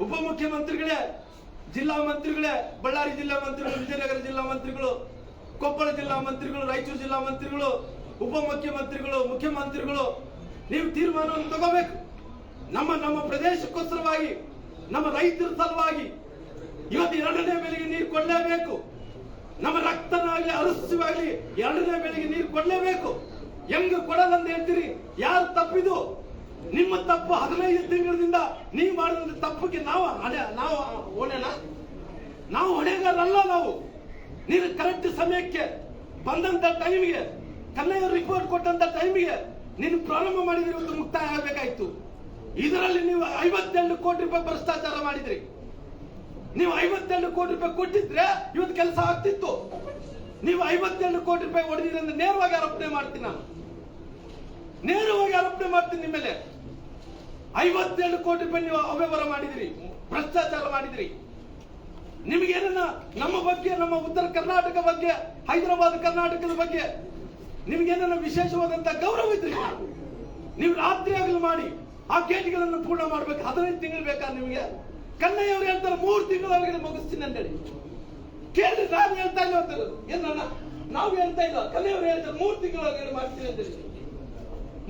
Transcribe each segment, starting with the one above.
ಉಪಮುಖ್ಯಮಂತ್ರಿಗಳೇ, ಜಿಲ್ಲಾ ಮಂತ್ರಿಗಳೇ, ಬಳ್ಳಾರಿ ಜಿಲ್ಲಾ ಮಂತ್ರಿಗಳು, ವಿಜಯನಗರ ಜಿಲ್ಲಾ ಮಂತ್ರಿಗಳು, ಕೊಪ್ಪಳ ಜಿಲ್ಲಾ ಮಂತ್ರಿಗಳು, ರಾಯಚೂರು ಜಿಲ್ಲಾ ಮಂತ್ರಿಗಳು, ಉಪಮುಖ್ಯಮಂತ್ರಿಗಳು, ಮುಖ್ಯಮಂತ್ರಿಗಳು, ನೀವು ತೀರ್ಮಾನವನ್ನು ತಗೋಬೇಕು. ನಮ್ಮ ನಮ್ಮ ಪ್ರದೇಶಕ್ಕೋಸ್ಕರವಾಗಿ, ನಮ್ಮ ರೈತರ ಸಲುವಾಗಿ ಇವತ್ತು ಎರಡನೇ ಬೆಲೆಗೆ ನೀರು ಕೊಡಲೇಬೇಕು. ನಮ್ಮ ರಕ್ತನಾಗಲಿ ಅರಸ್ಯವಾಗಲಿ ಎರಡನೇ ಬೆಳೆಗೆ ನೀರು ಕೊಡಲೇಬೇಕು. ಹೆಂಗ ಕೊಡಲ್ಲಂತ ಹೇಳ್ತೀರಿ? ಯಾರು ತಪ್ಪಿದು ನಿಮ್ಮ ತಪ್ಪು ಹದಿನೈದು ತಿಂಗಳಿಂದ ನೀವು ಮಾಡಿದ ತಪ್ಪಿಗೆ ನಾವು ಹಣೆ, ನಾವು ಹೊಣೆನ? ನಾವು ಹೊಣೆಗಾರಲ್ಲ ನಾವು. ನೀನು ಕರೆಕ್ಟ್ ಸಮಯಕ್ಕೆ ಬಂದಂತ ಟೈಮ್ಗೆ ಕನ್ನಯ್ಯ ರಿಪೋರ್ಟ್ ಕೊಟ್ಟಂತ ಟೈಮ್ಗೆ ನೀನು ಪ್ರಾರಂಭ ಮಾಡಿದ್ರೆ ಇವತ್ತು ಮುಕ್ತಾಯ ಆಗಬೇಕಾಯ್ತು. ಇದರಲ್ಲಿ ನೀವು ಐವತ್ತೆರಡು ಕೋಟಿ ರೂಪಾಯಿ ಭ್ರಷ್ಟಾಚಾರ ಮಾಡಿದ್ರಿ. ನೀವು ಐವತ್ತೆರಡು ಕೋಟಿ ರೂಪಾಯಿ ಕೊಟ್ಟಿದ್ರೆ ಇವತ್ತು ಕೆಲಸ ಆಗ್ತಿತ್ತು. ನೀವು ಐವತ್ತೆರಡು ಕೋಟಿ ರೂಪಾಯಿ ಹೊಡೆದಿದ್ರೆ ನೇರವಾಗಿ ಆರೋಪಣೆ ಮಾಡ್ತೀನಿ ನಾನು. ನೇರವಾಗಿ ಆರೋಪಣೆ ಮಾಡ್ತೀನಿ ನಿಮ್ಮ ಮೇಲೆ. ಐವತ್ತೆರಡು ಕೋಟಿ ರೂಪಾಯಿ ನೀವು ಅವ್ಯವಹಾರ ಮಾಡಿದಿರಿ, ಭ್ರಷ್ಟಾಚಾರ ಮಾಡಿದಿರಿ. ನಿಮಗೇನ ನಮ್ಮ ಬಗ್ಗೆ, ನಮ್ಮ ಉತ್ತರ ಕರ್ನಾಟಕ ಬಗ್ಗೆ, ಹೈದರಾಬಾದ್ ಕರ್ನಾಟಕದ ಬಗ್ಗೆ ನಿಮಗೇನ ವಿಶೇಷವಾದಂತ ಗೌರವ ಇದ್ರಿ ನೀವು ರಾತ್ರಿ ಆಗಲು ಮಾಡಿ ಆ ಗೇಟ್ಗಳನ್ನು ಪೂರ್ಣ ಮಾಡ್ಬೇಕು, ಹದಿನೈದು ತಿಂಗಳು ಬೇಕಾ ನಿಮಗೆ? ಕನ್ನಯ್ಯ ಅವ್ರು ಹೇಳ್ತಾರೆ ಮೂರು ತಿಂಗಳವರೆಗೆ ಮುಗಿಸ್ತೀನಿ ಅಂತೇಳಿ ಕೇಳಿ, ನಾನು ಹೇಳ್ತಾ ಇಲ್ಲ ಅಂತ ಏನಣ್ಣ, ನಾವು ಹೇಳ್ತಾ ಇಲ್ಲ ಕನ್ನಯ್ಯವ್ರು ಹೇಳ್ತಾರೆ, ಮೂರು ತಿಂಗಳವರೆಗೆ ಮಾಡ್ತೀನಿ ಅಂತೇಳಿ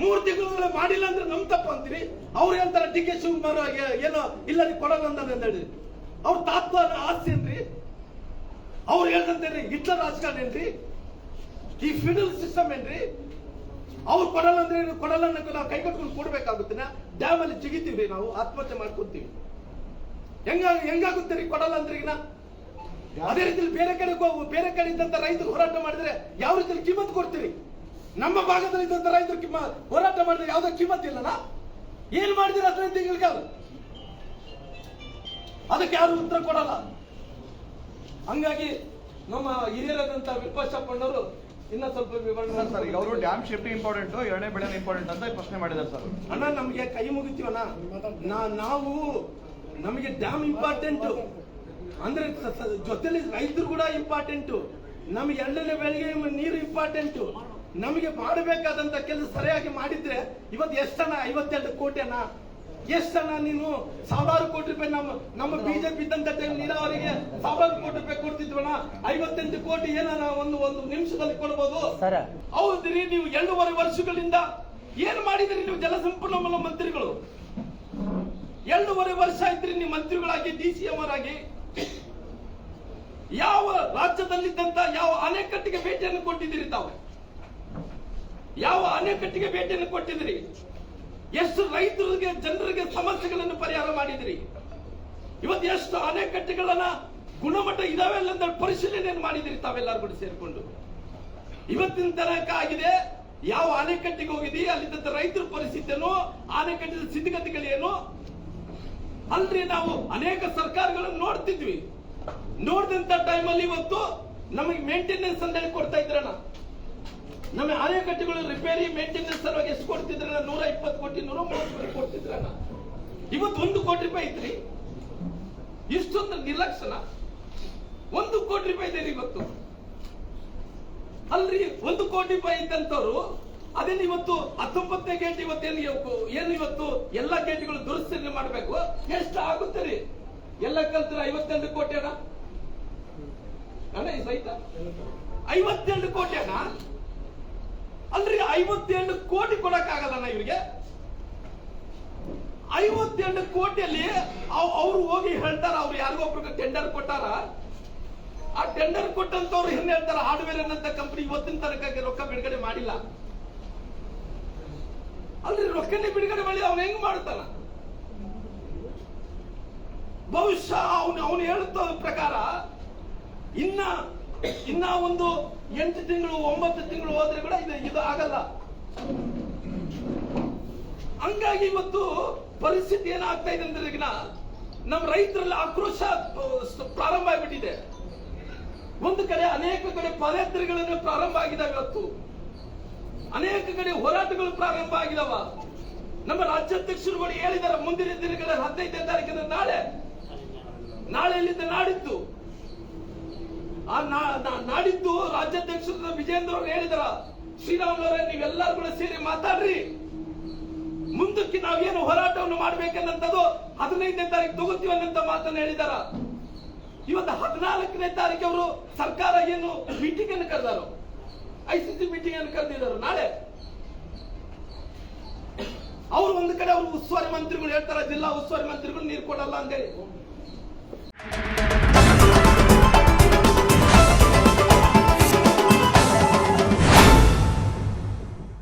ಮೂರು ತಿಂಗಳು ಮಾಡಿಲ್ಲ ಅಂದ್ರೆ ನಮ್ ತಪ್ಪು ಅಂತೀರಿ? ಅವ್ರು ಹೇಳ್ತಾರೆ, ಡಿ ಕೆ ಶಿವಕುಮಾರ್ ಏನೋ ಇಲ್ಲ ನೀ ಕೊಡಲ್ಲ ಅಂತ ಹೇಳಿ ಅವ್ರ ತಾತ್ವ ಆಸ್ತಿ ಏನ್ರಿ ಅವ್ರು ಹೇಳ್ದಂತೇನ್ರಿ ಹಿಟ್ಲರ್ ರಾಜಕಾರಣ ಏನ್ರಿ? ಈ ಫಿಡಲ್ ಸಿಸ್ಟಮ್ ಏನ್ರಿ? ಅವ್ರು ಕೊಡಲ್ಲ ಅಂದ್ರೆ ಕೊಡಲ್ಲ ಅನ್ನಕ್ಕೆ ನಾವು ಕೈ ಕಟ್ಕೊಂಡು ಕೊಡ್ಬೇಕಾಗುತ್ತೆ ಡ್ಯಾಮ್ ಅಲ್ಲಿ ಜಿಗಿತೀವಿ ನಾವು, ಆತ್ಮಹತ್ಯೆ ಮಾಡ್ಕೊಂತೀವಿ. ಹೆಂಗ ಹೆಂಗಾಗುತ್ತೆ ರೀ ಕೊಡಲ್ಲ ಅಂದ್ರೆ ಅದೇ ರೀತಿಲಿ ಬೇರೆ ಕಡೆ ಬೇರೆ ಕಡೆ ಇದ್ದಂತ ರೈತರು ಹೋರಾಟ ಮಾಡಿದ್ರೆ ಯಾವ ರೀತಿಯಲ್ಲಿ ಕಿಮ್ಮತ್ ಕೊಡ್ತೀರಿ? ನಮ್ಮ ಭಾಗದಲ್ಲಿ ಇದ್ದಂತ ರೈತರು ಕಿಮ್ಮ ಹೋರಾಟ ಮಾಡಿದ್ರೆ ಯಾವುದೇ ಕಿಮ್ಮತ್ ಇಲ್ಲನಾ? ಏನ್ ಮಾಡಿದಿರ ಹದಿನೈದು ತಿಂಗಳ ಕಾಲ ಅದಕ್ಕೆ ಯಾರು ಉತ್ತರ ಕೊಡಲ್ಲ. ಹಂಗಾಗಿ ನಮ್ಮ ಹಿರಿಯರಾದಂತ ವಿಪಕ್ಷಪ್ಪಣ್ಣವರು ಇನ್ನ ಸ್ವಲ್ಪ ವಿವರಣೆ ಸರ್ ಈಗ ಅವರು ಡ್ಯಾಮ್ ಶಿಫ್ಟ್ ಇಂಪಾರ್ಟೆಂಟ್ ಎರಡನೇ ಬೆಳೆ ಇಂಪಾರ್ಟೆಂಟ್ ಅಂತ ಪ್ರಶ್ನೆ ಮಾಡಿದ್ದಾರೆ ಸರ್. ಅಣ್ಣ ನಮಗೆ ಕೈ ಮುಗಿತೀವಣ್ಣ. ನಾ- ನಾವು ನಮಗೆ ಡ್ಯಾಮ್ ಇಂಪಾರ್ಟೆಂಟ್. ಅಂದ್ರೆ ಜೊತೆಲಿ ರೈತರು ಕೂಡ ಇಂಪಾರ್ಟೆಂಟ್. ನಮ್ಗೆ ಎರಡನೇ ಬೆಳಿಗ್ಗೆ ನೀರು ಇಂಪಾರ್ಟೆಂಟ್ ನಮಗೆ ಮಾಡಬೇಕಾದಂತ ಕೆಲಸ ಸರಿಯಾಗಿ ಮಾಡಿದ್ರೆ ಇವತ್ತು ಎಷ್ಟನ ಐವತ್ತೆರಡು ಕೋಟಿ ಅಣ್ಣ ನೀವು ನೀನು? ಸಾವಿರಾರು ಕೋಟಿ ರೂಪಾಯಿ ನಮ್ಮ ನಮ್ಮ ಬಿಜೆಪಿ ಇದ್ದಂತ ಟೈಮ್ ನೀರಾವರಿಗೆ ಸಾವಿರಾರು ಕೋಟಿ ರೂಪಾಯಿ ಕೊಡ್ತಿದ್ವಣ್ಣ ಐವತ್ತೆಂಟು ಕೋಟಿ ಏನಾರ ಒಂದು ಒಂದು ನಿಮಿಷದಲ್ಲಿ ಕೊಡ್ಬೋದು? ಹೌದ್ರಿ ನೀವು ಎರಡೂವರೆ ವರ್ಷಗಳಿಂದ ಏನ್ ಮಾಡಿದ್ರಿ ನೀವು ಜಲಸಂಪನ್ಮೂಲ ಮಂತ್ರಿಗಳು? ಎರಡೂವರೆ ವರ್ಷ ಆಯ್ತ್ರಿ ನೀವು ಮಂತ್ರಿಗಳಾಗಿ ಡಿ ಸಿ ಎಂ ಆಗಿ. ಯಾವ ರಾಜ್ಯದಲ್ಲಿದ್ದಂತ ಯಾವ ಅಣೆಕಟ್ಟಿಗೆ ಭೇಟಿಯನ್ನು ಕೊಟ್ಟಿದ್ದೀರಿ ತಾವು? ಯಾವ ಅಣೆಕಟ್ಟಿಗೆ ಭೇಟಿಯನ್ನು ಕೊಟ್ಟಿದ್ದೀರಿ? ಎಷ್ಟು ರೈತರಿಗೆ, ಜನರಿಗೆ ಸಮಸ್ಯೆಗಳನ್ನು ಪರಿಹಾರ ಮಾಡಿದಿರಿ ಇವತ್ತು ಎಷ್ಟು ಅಣೆಕಟ್ಟೆಗಳನ್ನ ಗುಣಮಟ್ಟ ಇದಾವೆ ಅಂತ ಪರಿಶೀಲನೆ ಮಾಡಿದಿರಿ ತಾವೆಲ್ಲರೂ ಕೂಡ ಸೇರಿಕೊಂಡು. ಇವತ್ತಿನ ತನಕ ಆಗಿದೆ, ಯಾವ ಅಣೆಕಟ್ಟಿಗೆ ಹೋಗಿದಿ ಅಲ್ಲಿದ್ದಂತ ರೈತರ ಪರಿಸ್ಥಿತಿಯನ್ನು, ಅಣೆಕಟ್ಟಿನ ಸ್ಥಿತಿಗತಿಗಳೇನು? ಅಲ್ರಿ ನಾವು ಅನೇಕ ಸರ್ಕಾರಗಳನ್ನು ನೋಡ್ತಿದ್ವಿ. ನೋಡಿದಂತ ಟೈಮಲ್ಲಿ ಇವತ್ತು ನಮಗೆ ಮೇಂಟೆನೆನ್ಸ್ ಅಂತ ಹೇಳಿ ಕೊಡ್ತಾ ಇದ್ರಣ ನಮ್ಮ ಅಣೆಕಟ್ಟೆಗಳು ರಿಪೇರಿ ಮೇಂಟೆನೆನ್ಸ್ ಸಲುವಾಗಿ ಎಷ್ಟು ಕೊಡ್ತಿದ್ರಣ ನೂರ ಇಪ್ಪತ್ತು ಕೋಟಿ, ನೂರ ಮೂವತ್ತು ಕೋಟಿ ಕೊಡ್ತಿದ್ರಣ ಇವತ್ತು ಒಂದು ಕೋಟಿ ರೂಪಾಯಿ ಐತ್ರಿ. ಇಷ್ಟೊಂದು ನಿರ್ಲಕ್ಷಣ. ಒಂದು ಕೋಟಿ ರೂಪಾಯಿ ಇದೆ ಇವತ್ತು. ಅಲ್ರಿ, ಒಂದು ಕೋಟಿ ರೂಪಾಯಿ ಇದ್ದಂತವ್ರು ಅದೇನು ಇವತ್ತು ಹತ್ತೊಂಬತ್ತನೇ ಗೇಟ್ ಇವತ್ತು ಏನು ಇವತ್ತು ಎಲ್ಲ ಗೇಟ್ಗಳು ದುರಸ್ತಿ ಮಾಡಬೇಕು? ಎಷ್ಟು ಆಗುತ್ತೆ ರೀ? ಎಲ್ಲ ಕಲ್ತ್ರ ಐವತ್ತೆರಡು ಕೋಟಿ ಅಣ್ಣ? ಅಣ್ಣ, ಈ ಸಹಿತ? ಐವತ್ತೆರಡು ಕೋಟಿ ಅಣ್ಣ? ಅಲ್ರಿ ಐವತ್ತೆರಡು ಕೋಟಿ ಕೊಡಕ್ ಆಗಲ್ಲ ಇವರಿಗೆ? ಐವತ್ತೆರಡು ಕೋಟಿಯಲ್ಲಿ ಅವ್ರು ಹೋಗಿ ಹೇಳ್ತಾರ, ಅವ್ರು ಯಾರಿಗೊಬ್ರಿಗೆ ಟೆಂಡರ್ ಕೊಟ್ಟಾರ. ಆ ಟೆಂಡರ್ ಕೊಟ್ಟಂತವ್ರು ಏನ್ ಹೇಳ್ತಾರ ಹಾರ್ಡ್ವೇರ್ ಅನ್ನಂತ ಕಂಪನಿ ಇವತ್ತಿನ ತನಕ ರೊಕ್ಕ ಬಿಡುಗಡೆ ಮಾಡಿಲ್ಲ. ಅಲ್ರಿ, ರೊಕ್ಕನೇ ಬಿಡುಗಡೆ ಮಾಡಿ ಅವ್ನು ಹೆಂಗ್ ಮಾಡ್ತಾನ ಬಹುಶಃ ಅವನು ಅವನು ಹೇಳುತ್ತ ಪ್ರಕಾರ, ಇನ್ನ ಇನ್ನ ಒಂದು ಎಂಟು ತಿಂಗಳು, ಒಂಬತ್ತು ತಿಂಗಳು ಹೋದ್ರೆ ಕೂಡ ಇದು ಇದು ಆಗಲ್ಲ. ಹಂಗಾಗಿ ಇವತ್ತು ಪರಿಸ್ಥಿತಿ ಏನಾಗ್ತಾ ಇದೆ ಅಂದ್ರೆ ನಮ್ಮ ರೈತರಲ್ಲಿ ಆಕ್ರೋಶ ಪ್ರಾರಂಭ ಆಗಿಬಿಟ್ಟಿದೆ. ಒಂದು ಕಡೆ ಅನೇಕ ಕಡೆ ಪದಯಾತ್ರೆಗಳನ್ನು ಪ್ರಾರಂಭ ಆಗಿದಾವೆ ಇವತ್ತು. ಅನೇಕ ಕಡೆ ಹೋರಾಟಗಳು ಪ್ರಾರಂಭ ಆಗಿದಾವ. ನಮ್ಮ ರಾಜ್ಯಾಧ್ಯಕ್ಷರುಗಳು ಹೇಳಿದ್ದಾರೆ ಮುಂದಿನ ದಿನಗಳ ಹದಿನೈದನೇ ತಾರೀಕಿನ ನಾಳೆ ನಾಳೆಯಲ್ಲಿದ್ದ ನಾಡಿದ್ದು. ಆ ನಾಡಿದ್ದು ರಾಜ್ಯಾಧ್ಯಕ್ಷ ವಿಜೇಂದ್ರ ಅವರು ಹೇಳಿದಾರ ಶ್ರೀರಾಮುಲವರೇ ನೀವೆಲ್ಲರೂ ಕೂಡ ಸೇರಿ ಮಾತಾಡ್ರಿ. ಮುಂದಕ್ಕೆ ನಾವೇನು ಹೋರಾಟವನ್ನು ಮಾಡ್ಬೇಕನ್ನಂಥದ್ದು ಹದಿನೈದನೇ ತಾರೀಕು ತಗೋತೀವಿ ಅನ್ನಂತ ಮಾತನ್ನ ಹೇಳಿದಾರ. ಇವತ್ತು ಹದಿನಾಲ್ಕನೇ ತಾರೀಕು ಅವರು ಸರ್ಕಾರ ಏನು ಮೀಟಿಂಗ್ ಅನ್ನು ಕರೆದಾರು. ಐ ಸಿ ಸಿ ಮೀಟಿಂಗ್ ಅನ್ನು ಕರೆದಿದ್ದಾರೆ ನಾಳೆ. ಅವರು ಒಂದು ಕಡೆ ಅವರು ಉಸ್ತುವಾರಿ ಮಂತ್ರಿಗಳು ಹೇಳ್ತಾರೆ, ಜಿಲ್ಲಾ ಉಸ್ತುವಾರಿ ಮಂತ್ರಿಗಳು ನೀರು ಕೊಡಲ್ಲ ಅಂತೇಳಿ Thank you.